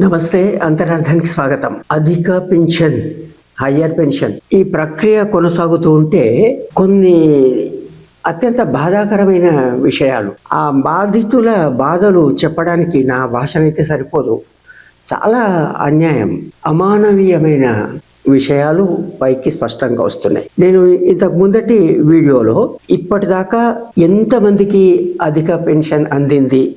నమస్తే అంతరార్థానికి స్వాగతం. అధిక పెన్షన్ హయ్యర్ పెన్షన్ ఈ ప్రక్రియ కొనసాగుతూ ఉంటే కొన్ని అత్యంత బాధాకరమైన విషయాలు. ఆ బాధితుల బాధలు చెప్పడానికి నా భాషనైతే సరిపోదు. చాలా అన్యాయం అమానవీయమైన విషయాలు పైకి స్పష్టంగా వస్తున్నాయి. నేను ఇంతకు ముందటి వీడియోలో ఇప్పటిదాకా ఎంతమందికి అధిక పెన్షన్ అందింది?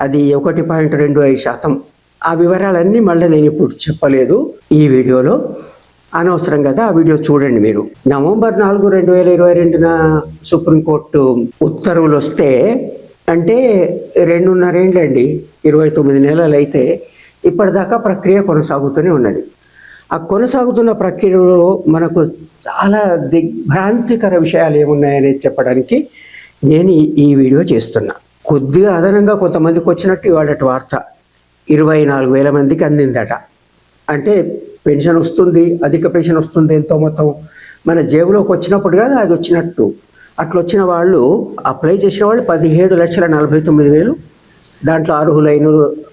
అది ఒకటి పాయింట్ రెండు ఐదు శాతం. ఆ వివరాలన్నీ మళ్ళీ నేను ఇప్పుడు చెప్పలేదు ఈ వీడియోలో. అనవసరం కదా ఆ వీడియో చూడండి మీరు. నవంబర్ నాలుగు రెండు వేల ఇరవై రెండున సుప్రీంకోర్టు ఉత్తర్వులు వస్తే అంటే రెండున్నరేండ్లండి ఇరవై తొమ్మిది నెలలు అయితే ఇప్పటిదాకా ప్రక్రియ కొనసాగుతూనే ఉన్నది. ఆ కొనసాగుతున్న ప్రక్రియలో మనకు చాలా దిగ్భ్రాంతికర విషయాలు ఏమున్నాయని చెప్పడానికి నేను ఈ- ఈ వీడియో చేస్తున్నా. కొద్దిగా అదనంగా కొంతమందికి వచ్చినట్టు ఇవాళ వార్త. ఇరవై నాలుగు వేల మందికి అందిందట. అంటే పెన్షన్ వస్తుంది అధిక పెన్షన్ వస్తుంది ఎంతో మొత్తం. మన జేబులోకి వచ్చినప్పుడు కదా అది వచ్చినట్టు. అట్లా వచ్చిన వాళ్ళు అప్లై చేసిన వాళ్ళు పదిహేడు లక్షల నలభై తొమ్మిది వేలు. దాంట్లో అర్హులైన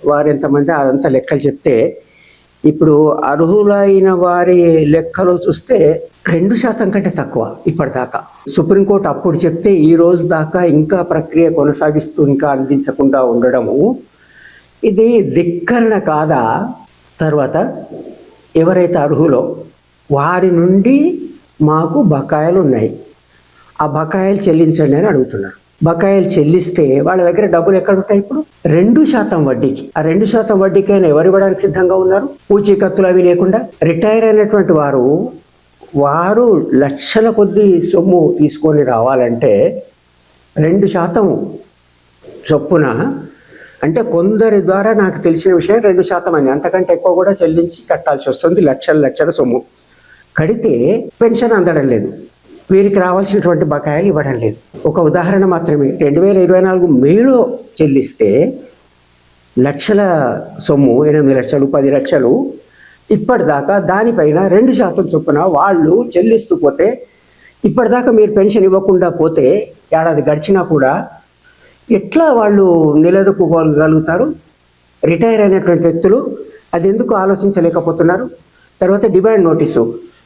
వారు ఎంతమంది అదంతా లెక్కలు చెప్తే ఇప్పుడు అర్హులైన వారి లెక్కలు చూస్తే రెండు శాతం కంటే తక్కువ ఇప్పటిదాకా. సుప్రీంకోర్టు అప్పుడు చెప్తే ఈ రోజు దాకా ఇంకా ప్రక్రియ కొనసాగిస్తూ ఇంకా అందించకుండా ఉండడము ఇది ధిక్కరణ కాదా? తర్వాత ఎవరైతే అర్హులో వారి నుండి మాకు బకాయిలు ఉన్నాయి. ఆ బకాయిలు చెల్లించండి అని అడుగుతున్నారు. బకాయిలు చెల్లిస్తే వాళ్ళ దగ్గర డబ్బులు ఎక్కడ ఉంటాయి ఇప్పుడు? రెండు శాతం వడ్డీకి. ఆ రెండు శాతం వడ్డీకైనా ఎవరు ఇవ్వడానికి సిద్ధంగా ఉన్నారు? పూచీకత్తులు అవి లేకుండా? రిటైర్ అయినటువంటి వారు వారు లక్షల కొద్ది సొమ్ము తీసుకొని రావాలంటే రెండు శాతం చొప్పున అంటే కొందరి ద్వారా నాకు తెలిసిన విషయం రెండు శాతం అని. అంతకంటే ఎక్కువ కూడా చెల్లించి కట్టాల్సి వస్తుంది. లక్షల లక్షల సొమ్ము. కడితే పెన్షన్ అందడం లేదు. వీరికి రావాల్సినటువంటి బకాయిలు ఇవ్వడం లేదు. ఒక ఉదాహరణ మాత్రమే. రెండు వేల ఇరవై నాలుగు మేలో చెల్లిస్తే లక్షల సొమ్ము ఎనిమిది లక్షలు పది లక్షలు ఇప్పటిదాకా దానిపైన రెండు శాతం చొప్పున వాళ్ళు చెల్లిస్తూ పోతే ఇప్పటిదాకా మీరు పెన్షన్ ఇవ్వకుండా పోతే ఏడాది గడిచినా కూడా ఎట్లా వాళ్ళు నిలదొక్కుకోగలుగుతారు? రిటైర్ అయినటువంటి వ్యక్తులు అది ఎందుకు ఆలోచించలేకపోతున్నారు? తర్వాత డిమాండ్ నోటీసు.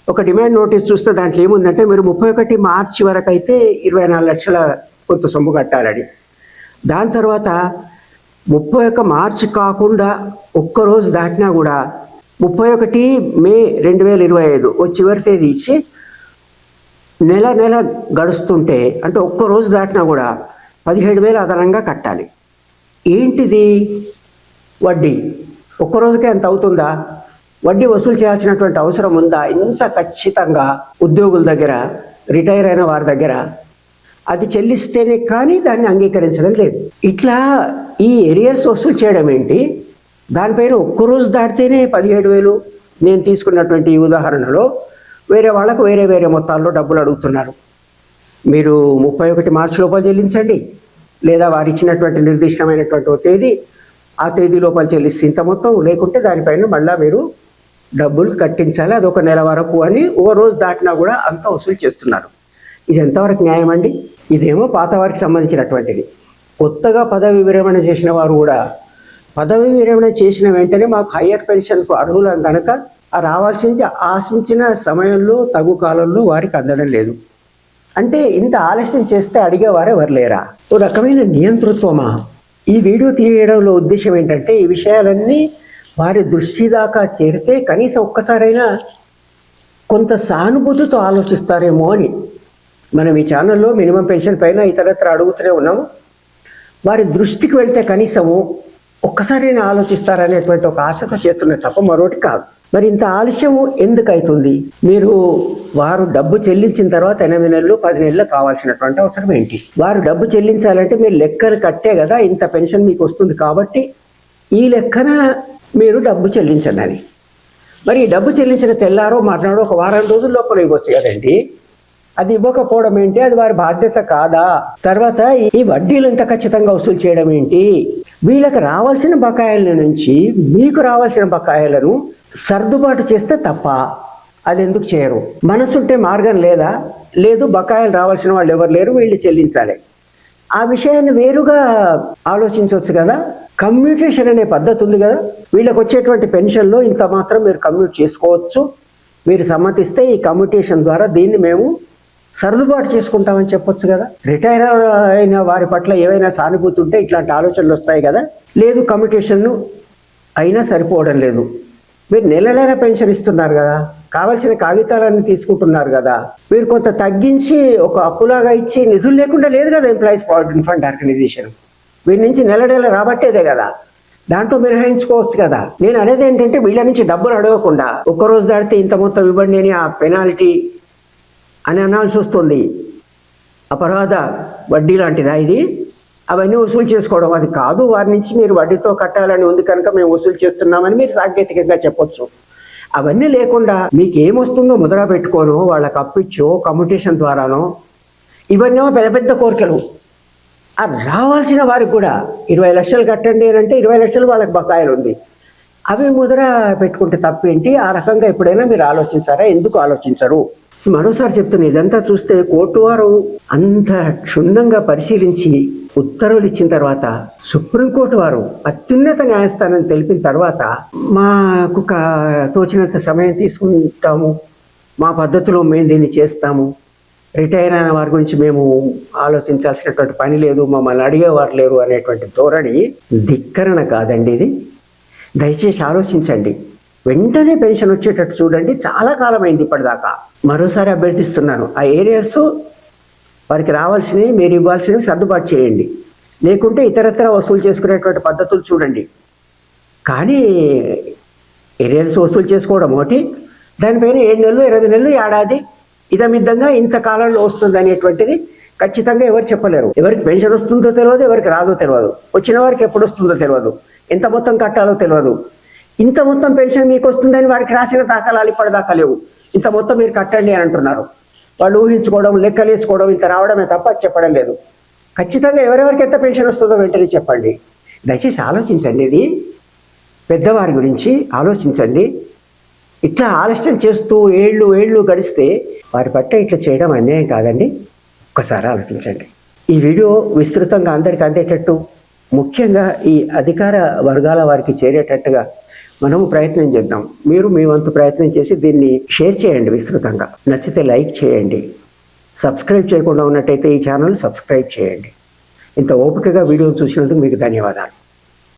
ఒక డిమాండ్ నోటీస్ చూస్తే దాంట్లో ఏముందంటే మీరు ముప్పై ఒకటి మార్చి వరకు అయితే ఇరవై నాలుగు లక్షల కొంత సొమ్ము కట్టాలని. దాని తర్వాత ముప్పై ఒక్క మార్చి కాకుండా ఒక్కరోజు దాటినా కూడా ముప్పై ఒకటి మే రెండు వేల ఇరవై ఐదు ఓ చివరి తేదీ ఇచ్చి నెల నెల గడుస్తుంటే అంటే ఒక్క రోజు దాటినా కూడా పదిహేడు వేలు అదనంగా కట్టాలి. ఏంటిది? వడ్డీ. ఒక్కరోజుకే ఎంత అవుతుందా? వడ్డీ వసూలు చేయాల్సినటువంటి అవసరం ఉందా? ఇంత ఖచ్చితంగా ఉద్యోగుల దగ్గర రిటైర్ అయిన వారి దగ్గర అది చెల్లిస్తేనే కానీ దాన్ని అంగీకరించడం లేదు. ఇట్లా ఈ ఏరియర్స్ వసూలు చేయడం ఏంటి? దానిపైన ఒక్క రోజు దాటితేనే పదిహేడు వేలు నేను తీసుకున్నటువంటి ఈ ఉదాహరణలో వేరే వాళ్ళకు వేరే వేరే మొత్తాల్లో డబ్బులు అడుగుతున్నారు. మీరు ముప్పై ఒకటి మార్చి లోపల చెల్లించండి. లేదా వారు ఇచ్చినటువంటి నిర్దిష్టమైనటువంటి తేదీ ఆ తేదీ లోపల చెల్లిస్తే ఇంత మొత్తం లేకుంటే దానిపైన మళ్ళీ మీరు డబ్బులు కట్టించాలి. అది ఒక నెల వరకు అని ఓ రోజు దాటినా కూడా అంత వసూలు చేస్తున్నారు. ఇది ఎంతవరకు న్యాయం అండి? ఇదేమో పాత వారికి సంబంధించినటువంటిది. కొత్తగా పదవి విరమణ చేసిన వారు కూడా పదవి విరమణ చేసిన వెంటనే మాకు హయ్యర్ పెన్షన్కు అర్హులం కనుక రావాల్సింది ఆశించిన సమయంలో తగు కాలంలో వారికి అందడం లేదు. అంటే ఇంత ఆలస్యం చేస్తే అడిగేవారు ఎవరు లేరా? ఓ రకమైన నియంతృత్వమా? ఈ వీడియో తీయడంలో ఉద్దేశం ఏంటంటే ఈ విషయాలన్నీ వారి దృష్టి దాకా చేరితే కనీసం ఒక్కసారైనా కొంత సానుభూతితో ఆలోచిస్తారేమో అని. మనం ఈ ఛానల్లో మినిమం పెన్షన్ పైన ఇతరత్ర అడుగుతూనే ఉన్నాము వారి దృష్టికి వెళ్తే కనీసము ఒక్కసారైనా ఆలోచిస్తారనేటువంటి ఒక ఆశతో చేస్తున్న తప్ప మరొకటి కాదు. మరి ఇంత ఆలస్యం ఎందుకు అవుతుంది మీరు వారు డబ్బు చెల్లించిన తర్వాత ఎనిమిది నెలలు పది నెలలు కావాల్సినటువంటి అవసరం ఏంటి? వారు డబ్బు చెల్లించాలంటే మీరు లెక్కలు కట్టే కదా ఇంత పెన్షన్ మీకు వస్తుంది కాబట్టి ఈ లెక్కన మీరు డబ్బు చెల్లించండి అని. మరి డబ్బు చెల్లించిన తెల్లారో మర్నాడో ఒక వారం రోజుల లోపల ఇవ్వచ్చు కదండి. అది ఇవ్వకపోవడం ఏంటి? అది వారి బాధ్యత కాదా? తర్వాత ఈ వడ్డీలు ఇంత ఖచ్చితంగా వసూలు చేయడం ఏంటి? వీళ్ళకి రావాల్సిన బకాయిల నుంచి మీకు రావాల్సిన బకాయిలను సర్దుబాటు చేస్తే తప్ప అది ఎందుకు చేయరు. మనసుంటే మార్గం లేదా? లేదు బకాయిలు రావాల్సిన వాళ్ళు ఎవరు లేరు వీళ్ళు చెల్లించాలి. ఆ విషయాన్ని వేరుగా ఆలోచించవచ్చు కదా. కమ్యూటేషన్ అనే పద్ధతి ఉంది కదా. వీళ్ళకి వచ్చేటువంటి పెన్షన్లో ఇంత మాత్రం మీరు కమ్యూట్ చేసుకోవచ్చు. మీరు సమ్మతిస్తే ఈ కమ్యూటేషన్ ద్వారా దీన్ని మేము సర్దుబాటు చేసుకుంటామని చెప్పొచ్చు కదా. రిటైర్ అయిన వారి పట్ల ఏవైనా సానుభూతి ఉంటే ఇట్లాంటి ఆలోచనలు వస్తాయి కదా. లేదు కమ్యూటేషన్ అయినా సరిపోవడం లేదు. మీరు నెల నెల పెన్షన్ ఇస్తున్నారు కదా కావలసిన కాగితాలన్నీ తీసుకుంటున్నారు కదా మీరు కొంత తగ్గించి ఒక అప్పులాగా ఇచ్చి నిధులు లేకుండా లేదు కదా ఎంప్లాయీస్ ప్రావిడెంట్ ఫండ్ ఆర్గనైజేషన్ వీరి నుంచి నెల నెల రాబట్టేదే కదా. దాంట్లో మినహాయించుకోవచ్చు కదా. నేను అనేది ఏంటంటే వీళ్ళ నుంచి డబ్బులు అడగకుండా ఒక్క రోజు దాటితే ఇంత మొత్తం ఇవ్వండి అని ఆ పెనాల్టీ అని అనాల్సి వస్తుంది. అపరాధ వడ్డీ లాంటిదా ఇది? అవన్నీ వసూలు చేసుకోవడం అది కాదు. వారి నుంచి మీరు వడ్డీతో కట్టాలని ఉంది కనుక మేము వసూలు చేస్తున్నామని మీరు సాంకేతికంగా చెప్పొచ్చు. అవన్నీ లేకుండా మీకు ఏమొస్తుందో ముద్ర పెట్టుకోను వాళ్ళకి అప్పిచ్చో కమ్యూనికేషన్ ద్వారానో ఇవన్నీ పెద్ద పెద్ద కోరికలు. ఆ రావాల్సిన వారికి కూడా ఇరవై లక్షలు కట్టండి అని అంటే ఇరవై లక్షలు వాళ్ళకి బకాయిలు ఉంది. అవి ముద్ర పెట్టుకుంటే తప్పేంటి? ఆ రకంగా ఎప్పుడైనా మీరు ఆలోచించారా? ఎందుకు ఆలోచించరు? మరోసారి చెప్తున్నా ఇదంతా చూస్తే కోర్టు వారు అంత క్షుణ్ణంగా పరిశీలించి ఉత్తర్వులు ఇచ్చిన తర్వాత సుప్రీంకోర్టు వారు అత్యున్నత న్యాయస్థానం తెలిపిన తర్వాత మాకు తోచినంత సమయం తీసుకుంటాము మా పద్ధతిలో మేము దీన్ని చేస్తాము రిటైర్ అయిన వారి గురించి మేము ఆలోచించాల్సినటువంటి పని లేదు మమ్మల్ని అడిగేవారు లేరు అనేటువంటి ధోరణి ధిక్కరణ కాదండి ఇది. దయచేసి ఆలోచించండి. వెంటనే పెన్షన్ వచ్చేటట్టు చూడండి. చాలా కాలం అయింది ఇప్పటిదాకా. మరోసారి అభ్యర్థిస్తున్నాను. ఆ ఏరియర్స్ వారికి రావాల్సినవి మీరు ఇవ్వాల్సినవి సర్దుబాటు చేయండి. లేకుంటే ఇతరత్ర వసూలు చేసుకునేటువంటి పద్ధతులు చూడండి. కానీ ఏరియర్స్ వసూలు చేసుకోవడం ఒకటి దానిపైన ఏడు నెలలు ఇరవై నెలలు ఏడాది ఇదమిద్దంగా ఇంత కాలంలో వస్తుంది అనేటువంటిది ఖచ్చితంగా ఎవరు చెప్పలేరు. ఎవరికి పెన్షన్ వస్తుందో తెలియదు ఎవరికి రాదో తెలియదు వచ్చిన వారికి ఎప్పుడు వస్తుందో తెలియదు ఎంత మొత్తం కట్టాలో తెలియదు ఇంత మొత్తం పెన్షన్ మీకు వస్తుందని వారికి రాసిన దాఖలాలు ఇప్పటిదాకా లేవు. ఇంత మొత్తం మీరు కట్టండి అని అంటున్నారు. వాళ్ళు ఊహించుకోవడం లెక్కలు వేసుకోవడం ఇంత రావడమే తప్ప చెప్పడం లేదు. ఖచ్చితంగా ఎవరెవరికి ఎంత పెన్షన్ వస్తుందో వెంటనే చెప్పండి. దయచేసి ఆలోచించండి ఇది. పెద్దవారి గురించి ఆలోచించండి. ఇట్లా ఆలస్యం చేస్తూ ఏళ్ళు ఏళ్ళు గడిస్తే వారి పట్ల ఇట్లా చేయడం అన్యాయం కాదండి. ఒక్కసారి ఆలోచించండి. ఈ వీడియో విస్తృతంగా అందరికీ అందేటట్టు ముఖ్యంగా ఈ అధికార వర్గాల వారికి చేరేటట్టుగా మనము ప్రయత్నం చేద్దాం. మీరు మీ వంతు ప్రయత్నం చేసి దీన్ని షేర్ చేయండి విస్తృతంగా. నచ్చితే లైక్ చేయండి. సబ్స్క్రైబ్ చేయకుండా ఉన్నట్టయితే ఈ ఛానల్ సబ్స్క్రైబ్ చేయండి. ఇంత ఓపికగా వీడియో చూసినందుకు మీకు ధన్యవాదాలు.